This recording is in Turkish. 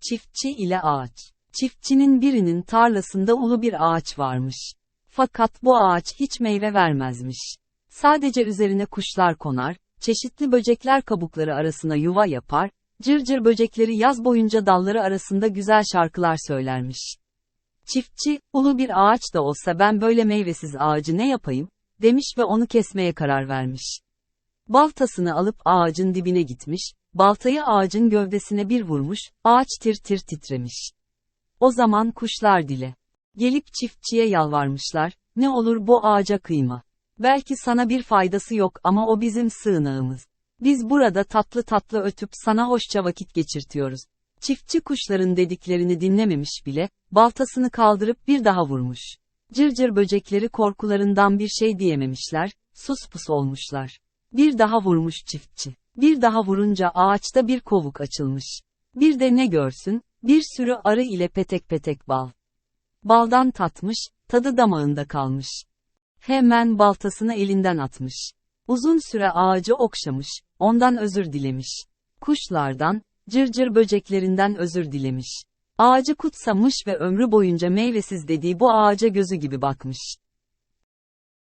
Çiftçi ile ağaç. Çiftçinin birinin tarlasında ulu bir ağaç varmış. Fakat bu ağaç hiç meyve vermezmiş. Sadece üzerine kuşlar konar, çeşitli böcekler kabukları arasına yuva yapar, cırcır böcekleri yaz boyunca dalları arasında güzel şarkılar söylermiş. Çiftçi, ulu bir ağaç da olsa ben böyle meyvesiz ağacı ne yapayım, demiş ve onu kesmeye karar vermiş. Baltasını alıp ağacın dibine gitmiş, baltayı ağacın gövdesine bir vurmuş, ağaç tir tir titremiş. O zaman kuşlar dile. Gelip çiftçiye yalvarmışlar, ne olur bu ağaca kıyma. Belki sana bir faydası yok ama o bizim sığınağımız. Biz burada tatlı tatlı ötüp sana hoşça vakit geçirtiyoruz. Çiftçi kuşların dediklerini dinlememiş bile, baltasını kaldırıp bir daha vurmuş. Cırcır böcekleri korkularından bir şey diyememişler, sus pus olmuşlar. Bir daha vurmuş çiftçi. Bir daha vurunca ağaçta bir kovuk açılmış. Bir de ne görsün, bir sürü arı ile petek petek bal. Baldan tatmış, tadı damağında kalmış. Hemen baltasını elinden atmış. Uzun süre ağacı okşamış, ondan özür dilemiş. Kuşlardan, cırcır böceklerinden özür dilemiş. Ağacı kutsamış ve ömrü boyunca meyvesiz dediği bu ağaca gözü gibi bakmış.